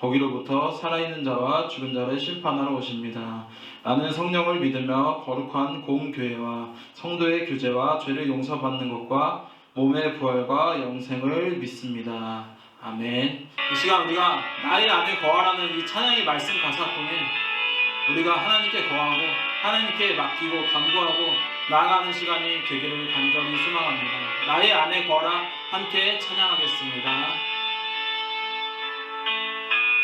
거기로부터 살아있는 자와 죽은 자를 심판하러 오십니다. 나는 성령을 믿으며 거룩한 공교회와 성도의 교제와 죄를 용서받는 것과 몸의 부활과 영생을 믿습니다. 아멘. 이 시간 우리가 나의 안에 거하라는 이 찬양의 말씀 가사 통해 우리가 하나님께 거하고 하나님께 맡기고 간구하고 나아가는 시간이 되기를 간절히 소망합니다. 나의 안에 거하라 함께 찬양하겠습니다.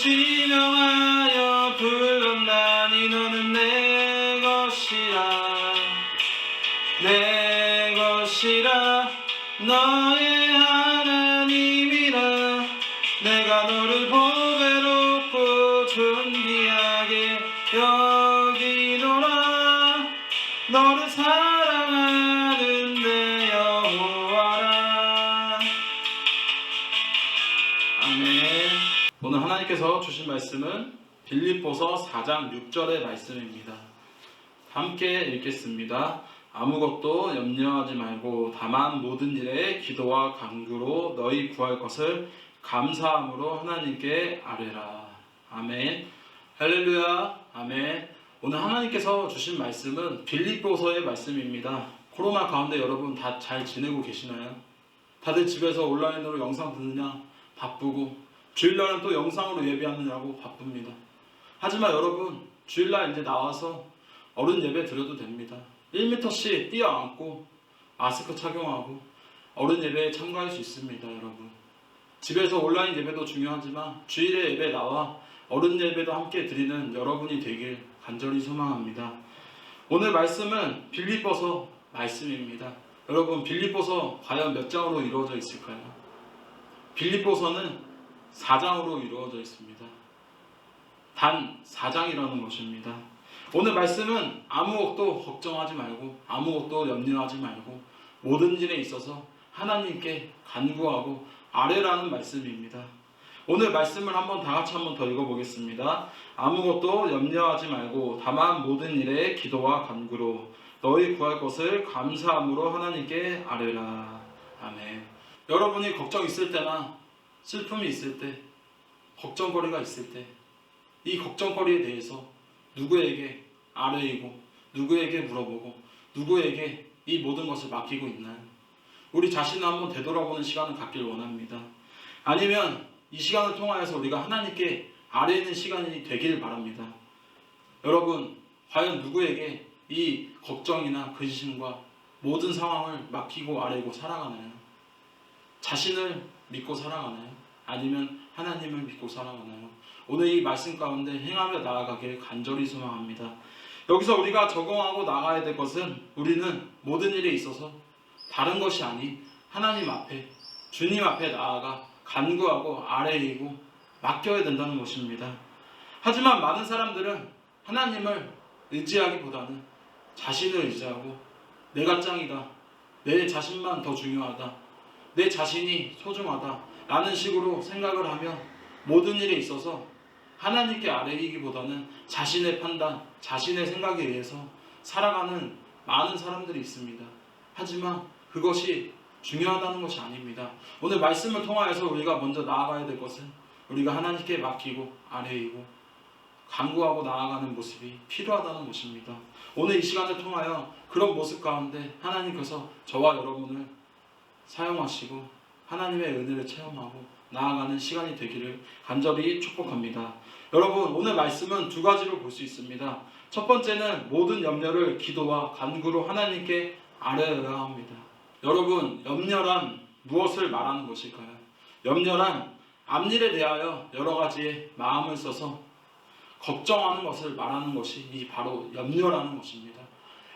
지명하여 불렀나니 너는 내 것이라. 내 것이라. 너의 하나님이라. 내가 너를 보배롭고 존귀하게 여 말씀은 빌립보서 4장 6절의 말씀입니다. 함께 읽겠습니다. 아무것도 염려하지 말고 다만 모든 일에 기도와 간구로 너희 구할 것을 감사함으로 하나님께 아뢰라. 아멘. 할렐루야. 아멘. 오늘 하나님께서 주신 말씀은 빌립보서의 말씀입니다. 코로나 가운데 여러분 다 잘 지내고 계시나요? 다들 집에서 온라인으로 영상 듣느냐 바쁘고 주일날은 또 영상으로 예배하느라고 바쁩니다. 하지만 여러분 주일날 이제 나와서 어른 예배 드려도 됩니다. 1m씩 뛰어앉고 마스크 착용하고 어른 예배에 참가할 수 있습니다, 여러분. 집에서 온라인 예배도 중요하지만 주일에 예배 나와 어른 예배도 함께 드리는 여러분이 되길 간절히 소망합니다. 오늘 말씀은 빌립보서 말씀입니다. 여러분 빌립보서 과연 몇 장으로 이루어져 있을까요? 빌립보서는 4장으로 이루어져 있습니다. 단 4장이라는 것입니다. 오늘 말씀은 아무것도 걱정하지 말고 아무것도 염려하지 말고 모든 일에 있어서 하나님께 간구하고 아뢰라는 말씀입니다. 오늘 말씀을 한번 다 같이 한번 더 읽어보겠습니다. 아무것도 염려하지 말고 다만 모든 일에 기도와 간구로 너희 구할 것을 감사함으로 하나님께 아뢰라. 아멘. 여러분이 걱정 있을 때나 슬픔이 있을 때, 걱정거리가 있을 때, 이 걱정거리에 대해서 누구에게 아뢰이고, 누구에게 물어보고, 누구에게 이 모든 것을 맡기고 있나요? 우리 자신을 한번 되돌아보는 시간을 갖길 원합니다. 아니면 이 시간을 통하여서 우리가 하나님께 아뢰는 시간이 되길 바랍니다. 여러분, 과연 누구에게 이 걱정이나 근심과 모든 상황을 맡기고 아뢰고 살아가나요? 자신을 믿고 살아가나요? 아니면 하나님을 믿고 살아가나요? 오늘 이 말씀 가운데 행하며 나아가길 간절히 소망합니다. 여기서 우리가 적용하고 나가야 될 것은 우리는 모든 일에 있어서 다른 것이 아닌 하나님 앞에 주님 앞에 나아가 간구하고 아뢰이고 맡겨야 된다는 것입니다. 하지만 많은 사람들은 하나님을 의지하기보다는 자신을 의지하고 내가 짱이다. 내 자신만 더 중요하다. 내 자신이 소중하다. 라는 식으로 생각을 하며 모든 일에 있어서 하나님께 아뢰이기보다는 자신의 판단, 자신의 생각에 의해서 살아가는 많은 사람들이 있습니다. 하지만 그것이 중요하다는 것이 아닙니다. 오늘 말씀을 통하여서 우리가 먼저 나아가야 될 것은 우리가 하나님께 맡기고 아뢰이고 간구하고 나아가는 모습이 필요하다는 것입니다. 오늘 이 시간을 통하여 그런 모습 가운데 하나님께서 저와 여러분을 사용하시고 하나님의 은혜를 체험하고 나아가는 시간이 되기를 간절히 축복합니다. 여러분 오늘 말씀은 두 가지로 볼 수 있습니다. 첫 번째는 모든 염려를 기도와 간구로 하나님께 아뢰어야 합니다. 여러분 염려란 무엇을 말하는 것일까요? 염려란 앞일에 대하여 여러 가지의 마음을 써서 걱정하는 것을 말하는 것이 이 바로 염려라는 것입니다.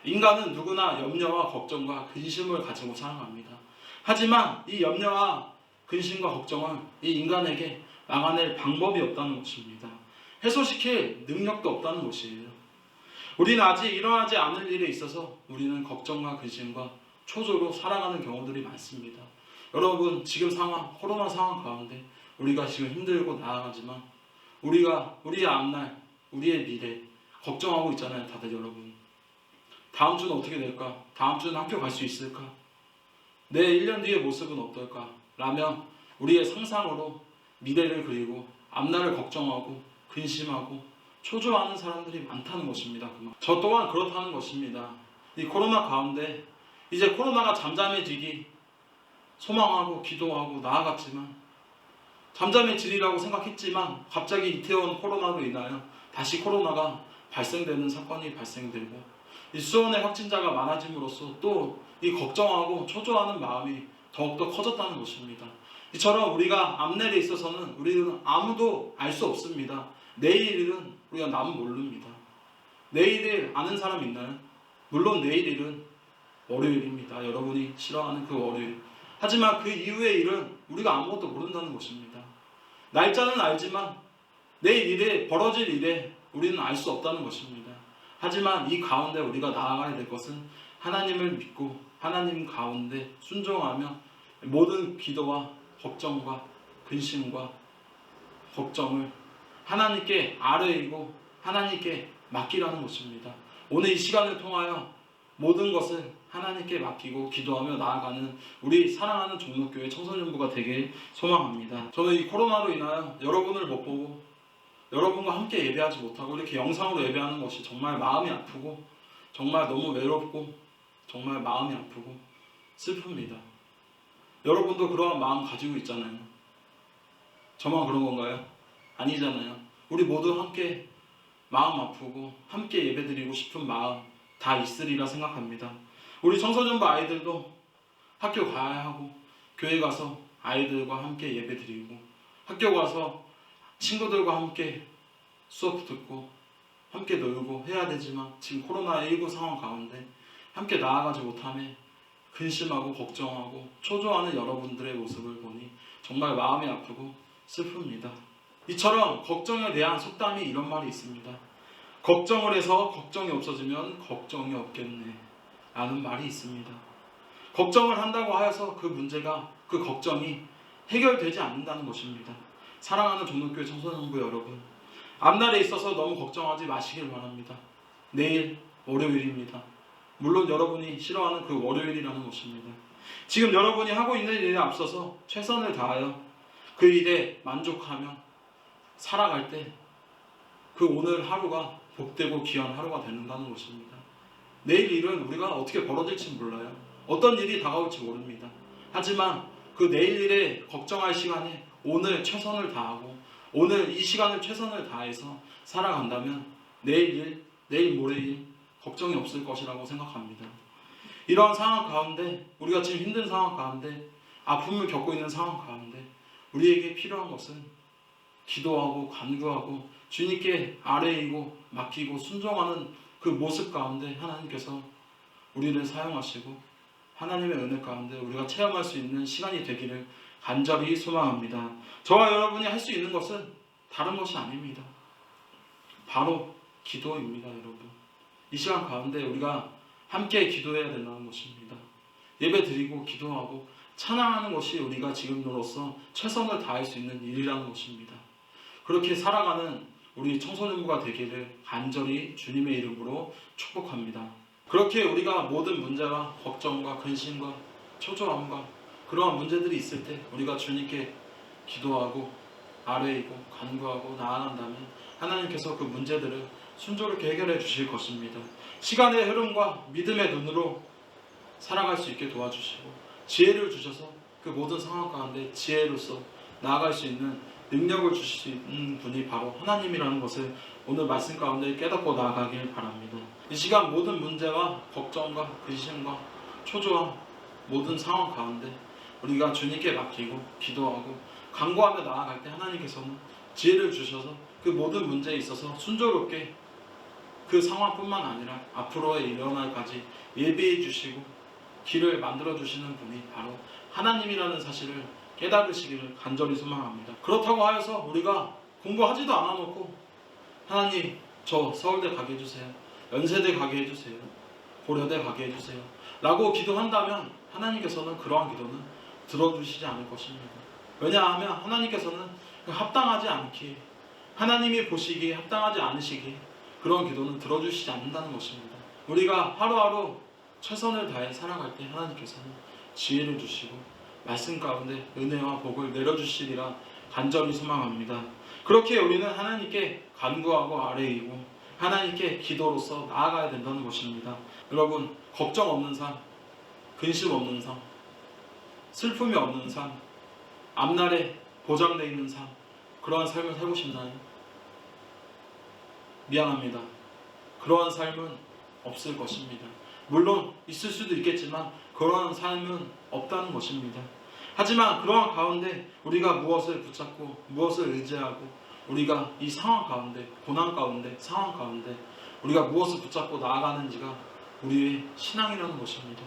인간은 누구나 염려와 걱정과 근심을 가지고 살아갑니다. 하지만 이 염려와 근심과 걱정은 이 인간에게 막아낼 방법이 없다는 것입니다. 해소시킬 능력도 없다는 것이에요. 우리는 아직 일어나지 않을 일에 있어서 우리는 걱정과 근심과 초조로 살아가는 경우들이 많습니다. 여러분 지금 상황 코로나 상황 가운데 우리가 지금 힘들고 나아가지만 우리가 우리의 앞날 우리의 미래 걱정하고 있잖아요 다들 여러분 다음 주는 어떻게 될까 다음 주는 학교 갈 수 있을까 내 1년 뒤의 모습은 어떨까 라며 우리의 상상으로 미래를 그리고 앞날을 걱정하고 근심하고 초조하는 사람들이 많다는 것입니다. 저 또한 그렇다는 것입니다. 이 코로나 가운데 이제 코로나가 잠잠해지기 소망하고 기도하고 나아갔지만 잠잠해지리라고 생각했지만 갑자기 이태원 코로나로 인하여 다시 코로나가 발생되는 사건이 발생되고 이 수원의 확진자가 많아짐으로써 또 이 걱정하고 초조하는 마음이 더욱더 커졌다는 것입니다. 이처럼 우리가 앞날에 있어서는 우리는 아무도 알 수 없습니다. 내일 일은 우리가 남은 모릅니다. 내일을 아는 사람 있나요? 물론 내일 일은 월요일입니다. 여러분이 싫어하는 그 월요일. 하지만 그 이후의 일은 우리가 아무것도 모른다는 것입니다. 날짜는 알지만 내일 일에 벌어질 일에 우리는 알 수 없다는 것입니다. 하지만 이 가운데 우리가 나아가야 될 것은 하나님을 믿고 하나님 가운데 순종하며 모든 기도와 걱정과 근심과 걱정을 하나님께 아뢰이고 하나님께 맡기라는 것입니다. 오늘 이 시간을 통하여 모든 것을 하나님께 맡기고 기도하며 나아가는 우리 사랑하는 종목교회 청소년부가 되길 소망합니다. 저는 이 코로나로 인하여 여러분을 못 보고 여러분과 함께 예배하지 못하고 이렇게 영상으로 예배하는 것이 정말 마음이 아프고 정말 너무 외롭고 정말 마음이 아프고 슬픕니다. 여러분도 그러한 마음 가지고 있잖아요. 저만 그런 건가요? 아니잖아요. 우리 모두 함께 마음 아프고 함께 예배드리고 싶은 마음 다 있으리라 생각합니다. 우리 청소년부 아이들도 학교 가야 하고 교회 가서 아이들과 함께 예배드리고 학교 가서 친구들과 함께 수업 듣고 함께 놀고 해야 되지만 지금 코로나19 상황 가운데 함께 나아가지 못함에 근심하고 걱정하고 초조하는 여러분들의 모습을 보니 정말 마음이 아프고 슬픕니다. 이처럼 걱정에 대한 속담이 이런 말이 있습니다. 걱정을 해서 걱정이 없어지면 걱정이 없겠네. 라는 말이 있습니다. 걱정을 한다고 하여서 그 문제가, 그 걱정이 해결되지 않는다는 것입니다. 사랑하는 종로교회 청소년부 여러분, 앞날에 있어서 너무 걱정하지 마시길 바랍니다. 내일 월요일입니다. 물론 여러분이 싫어하는 그 월요일이라는 것입니다. 지금 여러분이 하고 있는 일에 앞서서 최선을 다하여 그 일에 만족하며 살아갈 때 그 오늘 하루가 복되고 귀한 하루가 되는다는 것입니다. 내일 일은 우리가 어떻게 벌어질지 몰라요. 어떤 일이 다가올지 모릅니다. 하지만 그 내일 일에 걱정할 시간에 오늘 최선을 다하고 오늘 이 시간을 최선을 다해서 살아간다면 내일 일, 내일 모레 일 걱정이 없을 것이라고 생각합니다. 이러한 상황 가운데 우리가 지금 힘든 상황 가운데 아픔을 겪고 있는 상황 가운데 우리에게 필요한 것은 기도하고 간구하고 주님께 아뢰이고 맡기고 순종하는 그 모습 가운데 하나님께서 우리를 사용하시고 하나님의 은혜 가운데 우리가 체험할 수 있는 시간이 되기를 간절히 소망합니다. 저와 여러분이 할 수 있는 것은 다른 것이 아닙니다. 바로 기도입니다, 여러분. 이 시간 가운데 우리가 함께 기도해야 된다는 것입니다. 예배 드리고 기도하고 찬양하는 것이 우리가 지금으로서 최선을 다할 수 있는 일이라는 것입니다. 그렇게 살아가는 우리 청소년부가 되기를 간절히 주님의 이름으로 축복합니다. 그렇게 우리가 모든 문제와 걱정과 근심과 초조함과 그러한 문제들이 있을 때 우리가 주님께 기도하고 아뢰이고 간구하고 나아간다면 하나님께서 그 문제들을 순조롭게 해결해 주실 것입니다. 시간의 흐름과 믿음의 눈으로 살아갈 수 있게 도와주시고 지혜를 주셔서 그 모든 상황 가운데 지혜로서 나아갈 수 있는 능력을 있는 분이 바로 하나님이라는 것을 오늘 말씀 가운데 깨닫고 나아가길 바랍니다. 이 시간 모든 문제와 걱정과 근심과 초조함 모든 상황 가운데 우리가 주님께 맡기고 기도하고 간구하며 나아갈 때 하나님께서는 지혜를 주셔서 그 모든 문제에 있어서 순조롭게 그 상황뿐만 아니라 앞으로의 일어날까지 예비해 주시고 길을 만들어 주시는 분이 바로 하나님이라는 사실을 깨달으시기를 간절히 소망합니다. 그렇다고 하여서 우리가 공부하지도 않아 놓고 하나님 저 서울대 가게 해주세요. 연세대 가게 해주세요. 고려대 가게 해주세요. 라고 기도한다면 하나님께서는 그러한 기도는 들어주시지 않을 것입니다. 왜냐하면 하나님께서는 그 합당하지 않기에 하나님이 보시기에 합당하지 않으시기에 그런 기도는 들어주시지 않는다는 것입니다. 우리가 하루하루 최선을 다해 살아갈 때 하나님께서는 지혜를 주시고 말씀 가운데 은혜와 복을 내려주시리라 간절히 소망합니다. 그렇게 우리는 하나님께 간구하고 아뢰이고 하나님께 기도로서 나아가야 된다는 것입니다. 여러분 걱정 없는 삶, 근심 없는 삶, 슬픔이 없는 삶, 앞날에 보장되어 있는 삶 그러한 삶을 살고 싶나요? 미안합니다. 그러한 삶은 없을 것입니다. 물론 있을 수도 있겠지만 그러한 삶은 없다는 것입니다. 하지만 그러한 가운데 우리가 무엇을 붙잡고 무엇을 의지하고 우리가 이 상황 가운데 고난 가운데 상황 가운데 우리가 무엇을 붙잡고 나아가는지가 우리의 신앙이라는 것입니다.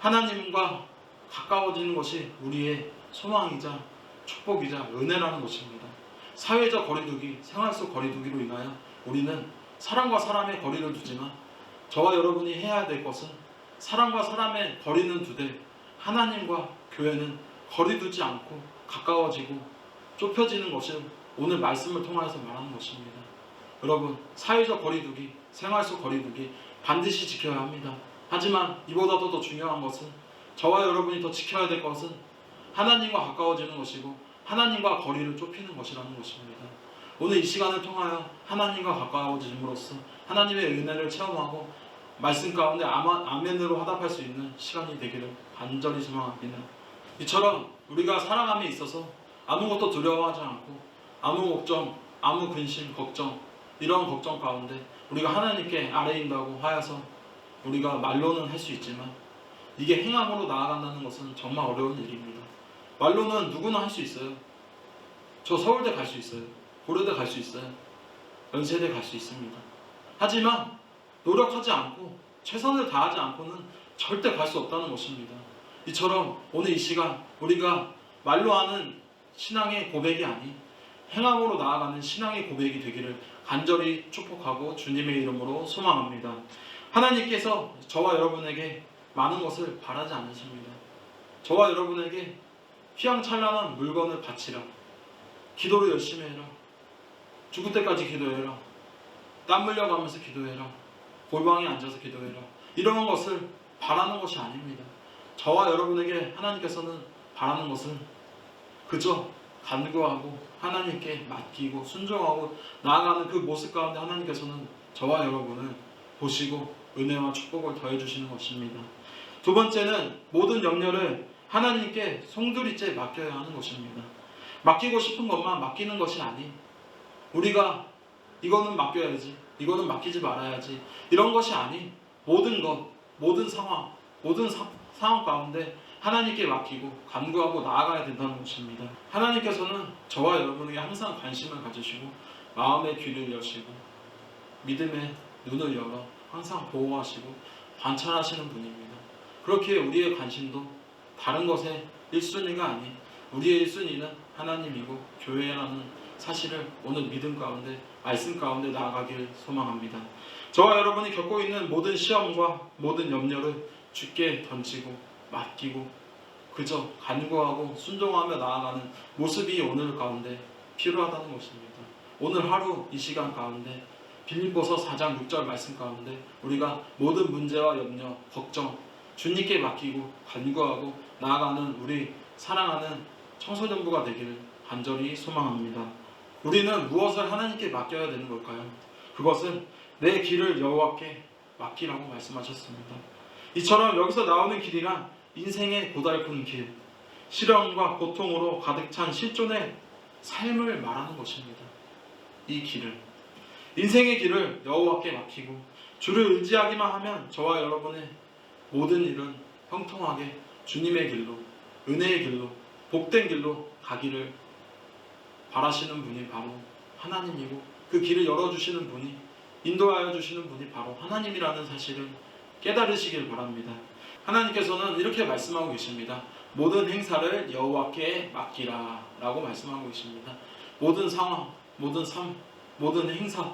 하나님과 가까워지는 것이 우리의 소망이자 축복이자 은혜라는 것입니다. 사회적 거리두기, 생활 속 거리두기로 인하여 우리는 사람과 사람의 거리를 두지만 저와 여러분이 해야 될 것은 사람과 사람의 거리는 두되 하나님과 교회는 거리두지 않고 가까워지고 좁혀지는 것을 오늘 말씀을 통하여서 말하는 것입니다. 여러분 사회적 거리두기, 생활 속 거리두기 반드시 지켜야 합니다. 하지만 이보다도 더 중요한 것은 저와 여러분이 더 지켜야 될 것은 하나님과 가까워지는 것이고 하나님과 거리를 좁히는 것이라는 것입니다. 오늘 이 시간을 통하여 하나님과 가까워짐으로써 하나님의 은혜를 체험하고 말씀 가운데 아멘으로 화답할 수 있는 시간이 되기를 간절히 소망합니다. 이처럼 우리가 살아감에 있어서 아무것도 두려워하지 않고 아무 걱정, 아무 근심, 걱정 이런 걱정 가운데 우리가 하나님께 아뢰인다고 하여서 우리가 말로는 할 수 있지만 이게 행함으로 나아간다는 것은 정말 어려운 일입니다. 말로는 누구나 할 수 있어요. 저 서울대 갈 수 있어요. 고려대 갈 수 있어요. 연세대 갈 수 있습니다. 하지만 노력하지 않고 최선을 다하지 않고는 절대 갈 수 없다는 것입니다. 이처럼 오늘 이 시간 우리가 말로 하는 신앙의 고백이 아닌 행함으로 나아가는 신앙의 고백이 되기를 간절히 축복하고 주님의 이름으로 소망합니다. 하나님께서 저와 여러분에게 많은 것을 바라지 않으십니다. 저와 여러분에게 휘황찬란한 물건을 바치라. 기도를 열심히 해라. 죽을 때까지 기도해라. 땀 흘려가면서 기도해라. 골방에 앉아서 기도해라. 이런 것을 바라는 것이 아닙니다. 저와 여러분에게 하나님께서는 바라는 것은 그저 간구하고 하나님께 맡기고 순종하고 나아가는 그 모습 가운데 하나님께서는 저와 여러분을 보시고 은혜와 축복을 더해 주시는 것입니다. 두 번째는 모든 염려를 하나님께 송두리째 맡겨야 하는 것입니다. 맡기고 싶은 것만 맡기는 것이 아닌 우리가 이거는 맡겨야지, 이거는 맡기지 말아야지 이런 것이 아닌 모든 것, 모든 상황, 모든 사, 상황 가운데 하나님께 맡기고 간구하고 나아가야 된다는 것입니다. 하나님께서는 저와 여러분에게 항상 관심을 가지시고 마음의 귀를 여시고 믿음의 눈을 열어 항상 보호하시고 관찰하시는 분입니다. 그렇게 우리의 관심도 다른 것에 1순위가 아닌 우리의 1순위는 하나님이고 교회라는 사실을 오늘 믿음 가운데 말씀 가운데 나아가길 소망합니다. 저와 여러분이 겪고 있는 모든 시험과 모든 염려를 주께 던지고 맡기고 그저 간구하고 순종하며 나아가는 모습이 오늘 가운데 필요하다는 것입니다. 오늘 하루 이 시간 가운데 빌립보서 4장 6절 말씀 가운데 우리가 모든 문제와 염려, 걱정 주님께 맡기고 간구하고 나아가는 우리 사랑하는 청소년부가 되기를 간절히 소망합니다. 우리는 무엇을 하나님께 맡겨야 되는 걸까요? 그것은 내 길을 여호와께 맡기라고 말씀하셨습니다. 이처럼 여기서 나오는 길이란 인생의 고달픈 길, 시련과 고통으로 가득 찬 실존의 삶을 말하는 것입니다. 이 길을 인생의 길을 여호와께 맡기고 주를 의지하기만 하면 저와 여러분의 모든 일은 형통하게 주님의 길로 은혜의 길로 복된 길로 가기를 바라시는 분이 바로 하나님이고 그 길을 열어주시는 분이 인도하여 주시는 분이 바로 하나님이라는 사실을 깨달으시길 바랍니다. 하나님께서는 이렇게 말씀하고 계십니다. 모든 행사를 여호와께 맡기라 라고 말씀하고 계십니다. 모든 상황, 모든 삶, 모든 행사,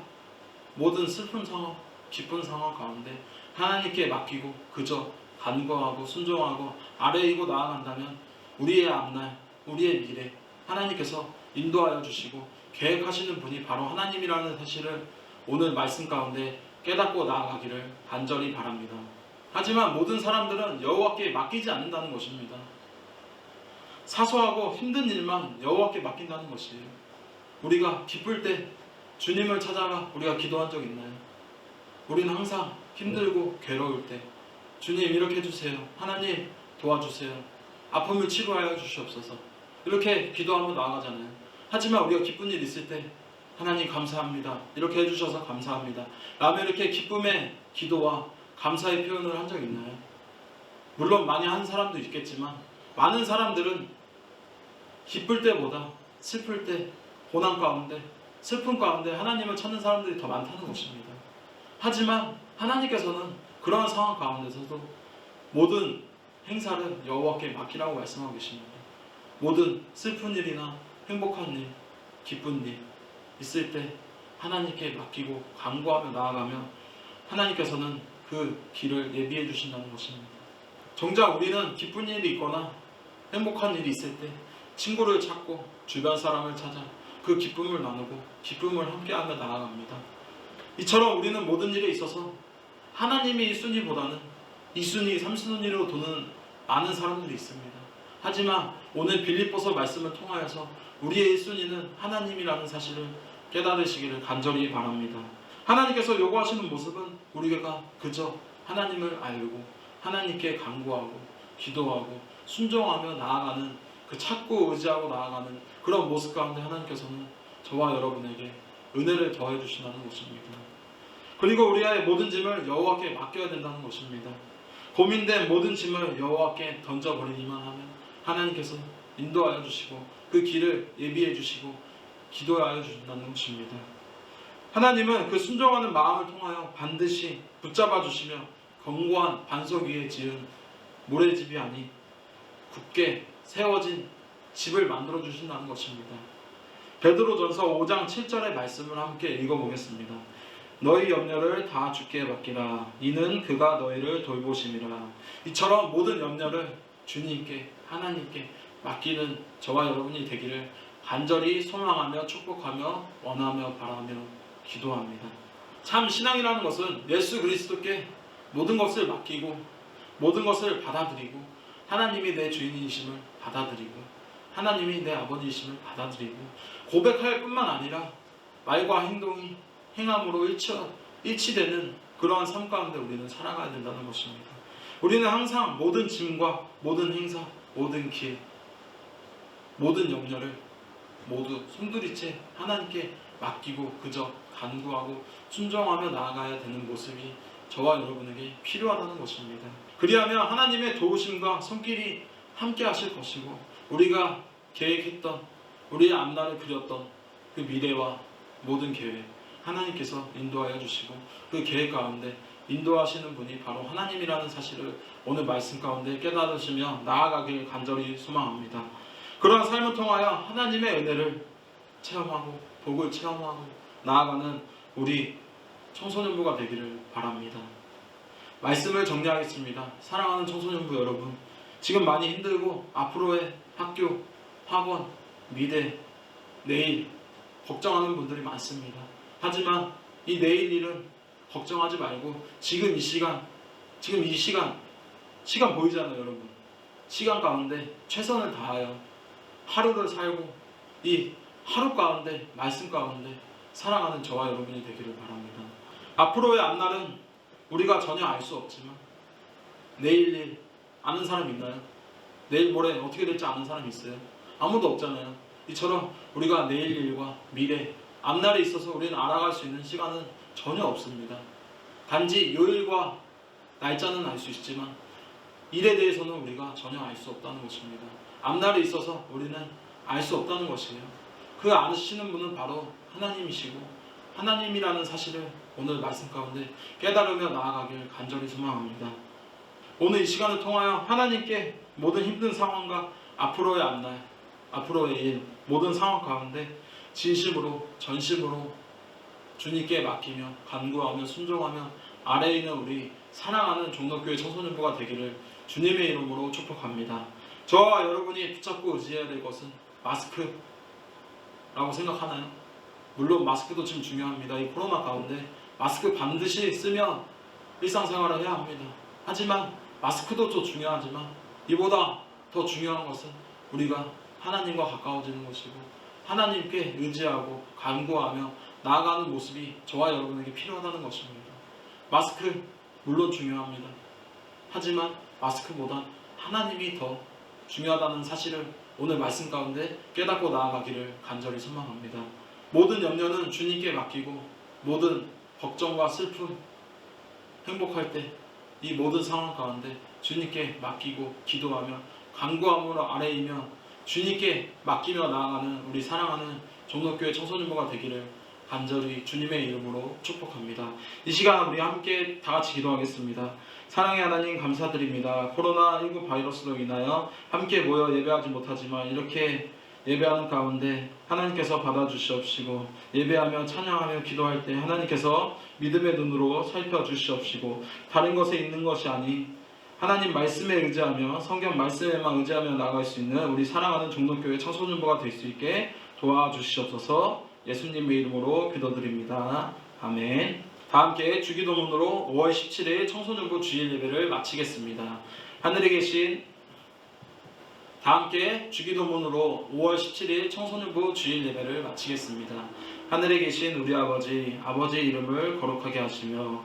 모든 슬픈 상황, 기쁜 상황 가운데 하나님께 맡기고 그저 간구하고 순종하고 아래이고 나아간다면 우리의 앞날, 우리의 미래 하나님께서 인도하여 주시고 계획하시는 분이 바로 하나님이라는 사실을 오늘 말씀 가운데 깨닫고 나아가기를 간절히 바랍니다. 하지만 모든 사람들은 여호와께 맡기지 않는다는 것입니다. 사소하고 힘든 일만 여호와께 맡긴다는 것이에요. 우리가 기쁠 때 주님을 찾아가 우리가 기도한 적 있나요? 우리는 항상 힘들고 괴로울 때 주님 이렇게 해주세요. 하나님 도와주세요. 아픔을 치료하여 주시옵소서. 이렇게 기도하며 나아가잖아요. 하지만 우리가 기쁜 일 있을 때 하나님 감사합니다. 이렇게 해주셔서 감사합니다. 라며 이렇게 기쁨의 기도와 감사의 표현을 한 적 있나요? 물론 많이 한 사람도 있겠지만 많은 사람들은 기쁠 때보다 슬플 때 고난 가운데 슬픔 가운데 하나님을 찾는 사람들이 더 많다는 것입니다. 하지만 하나님께서는 그러한 상황 가운데서도 모든 행사를 여호와께 맡기라고 말씀하고 계십니다. 모든 슬픈 일이나 행복한 일, 기쁜 일 있을 때 하나님께 맡기고 간구하며 나아가면 하나님께서는 그 길을 예비해 주신다는 것입니다. 정작 우리는 기쁜 일이 있거나 행복한 일이 있을 때 친구를 찾고 주변 사람을 찾아 그 기쁨을 나누고 기쁨을 함께하며 나아갑니다. 이처럼 우리는 모든 일에 있어서 하나님이 1순위보다는 2순위, 3순위로 도는 많은 사람들이 있습니다. 하지만 오늘 빌립보서 말씀을 통하여서 우리의 1순위는 하나님이라는 사실을 깨달으시기를 간절히 바랍니다. 하나님께서 요구하시는 모습은 우리가 그저 하나님을 알고 하나님께 간구하고 기도하고 순종하며 나아가는 그 찾고 의지하고 나아가는 그런 모습 가운데 하나님께서는 저와 여러분에게 은혜를 더해 주신다는 것입니다. 그리고 우리의 모든 짐을 여호와께 맡겨야 된다는 것입니다. 고민된 모든 짐을 여호와께 던져버리기만 하면 하나님께서 인도하여 주시고 그 길을 예비해 주시고 기도하여 주신다는 것입니다. 하나님은 그 순종하는 마음을 통하여 반드시 붙잡아 주시며 견고한 반석 위에 지은 모래집이 아니 굳게 세워진 집을 만들어 주신다는 것입니다. 베드로전서 5장 7절의 말씀을 함께 읽어보겠습니다. 너희 염려를 다 주께 맡기라. 이는 그가 너희를 돌보심이라. 이처럼 모든 염려를 주님께 하나님께 맡기는 저와 여러분이 되기를 간절히 소망하며 축복하며 원하며 바라며 기도합니다. 참 신앙이라는 것은 예수 그리스도께 모든 것을 맡기고 모든 것을 받아들이고 하나님이 내 주인이심을 받아들이고 하나님이 내 아버지이심을 받아들이고 고백할 뿐만 아니라 말과 행동이 행함으로 일치, 일치 되는 그러한 삶 가운데 우리는 살아가야 된다는 것입니다. 우리는 항상 모든 짐과 모든 행사, 모든 길, 모든 염려를 모두 손들이채 하나님께 맡기고 그저 간구하고 순종하며 나아가야 되는 모습이 저와 여러분에게 필요하다는 것입니다. 그리하면 하나님의 도우심과 손길이 함께 하실 것이고 우리가 계획했던 우리의 앞날을 그렸던 그 미래와 모든 계획 하나님께서 인도하여 주시고 그 계획 가운데 인도하시는 분이 바로 하나님이라는 사실을 오늘 말씀 가운데 깨달으시며 나아가길 간절히 소망합니다. 그러한 삶을 통하여 하나님의 은혜를 체험하고 복을 체험하고 나아가는 우리 청소년부가 되기를 바랍니다. 말씀을 정리하겠습니다. 사랑하는 청소년부 여러분, 지금 많이 힘들고 앞으로의 학교, 학원, 미래, 내일 걱정하는 분들이 많습니다. 하지만 이 내일 일은 걱정하지 말고 지금 이 시간, 지금 이 시간, 시간 보이잖아요, 여러분. 시간 가운데 최선을 다하여 하루를 살고 이 하루 가운데 말씀 가운데 사랑하는 저와 여러분이 되기를 바랍니다. 앞으로의 앞날은 우리가 전혀 알 수 없지만 내일 일 아는 사람 있나요? 내일 모레 어떻게 될지 아는 사람 있어요? 아무도 없잖아요. 이처럼 우리가 내일 일과 미래 앞날에 있어서 우리는 알아갈 수 있는 시간은 전혀 없습니다. 단지 요일과 날짜는 알 수 있지만 일에 대해서는 우리가 전혀 알 수 없다는 것입니다. 앞날에 있어서 우리는 알 수 없다는 것이에요. 그 아시는 분은 바로 하나님이시고 하나님이라는 사실을 오늘 말씀 가운데 깨달으며 나아가길 간절히 소망합니다. 오늘 이 시간을 통하여 하나님께 모든 힘든 상황과 앞으로의 앞날, 앞으로의 일, 모든 상황 가운데 진심으로 전심으로 주님께 맡기며 간구하며 순종하며 아래에 있는 우리 사랑하는 종로교회 청소년부가 되기를 주님의 이름으로 축복합니다. 저와 여러분이 붙잡고 의지해야 될 것은 마스크라고 생각하나요? 물론 마스크도 지금 중요합니다. 이 코로나 가운데 마스크 반드시 쓰면 일상생활을 해야 합니다. 하지만 마스크도 또 중요하지만 이보다 더 중요한 것은 우리가 하나님과 가까워지는 것이고 하나님께 의지하고 간구하며 나아가는 모습이 저와 여러분에게 필요하다는 것입니다. 마스크 물론 중요합니다. 하지만 마스크보다 하나님이 더 중요하다는 사실을 오늘 말씀 가운데 깨닫고 나아가기를 간절히 소망합니다. 모든 염려는 주님께 맡기고 모든 걱정과 슬픔, 행복할 때 이 모든 상황 가운데 주님께 맡기고 기도하며 간구함으로 아래이며 주님께 맡기며 나아가는 우리 사랑하는 종로교회 청소년부가 되기를 간절히 주님의 이름으로 축복합니다. 이 시간 우리 함께 다 같이 기도하겠습니다. 사랑의 하나님 감사드립니다. 코로나19 바이러스로 인하여 함께 모여 예배하지 못하지만 이렇게 예배하는 가운데 하나님께서 받아주시옵시고 예배하며 찬양하며 기도할 때 하나님께서 믿음의 눈으로 살펴주시옵시고 다른 것에 있는 것이 아닌 하나님 말씀에 의지하며 성경 말씀에만 의지하며 나아갈 수 있는 우리 사랑하는 종로교회 청소년부가 될 수 있게 도와주시옵소서 예수님의 이름으로 기도드립니다. 아멘. 다 함께 주기도문으로 5월 17일 청소년부 주일 예배를 마치겠습니다. 하늘에 계신 다 함께 주기도문으로 5월 17일 청소년부 주일 예배를 마치겠습니다. 하늘에 계신 우리 아버지, 아버지의 이름을 거룩하게 하시며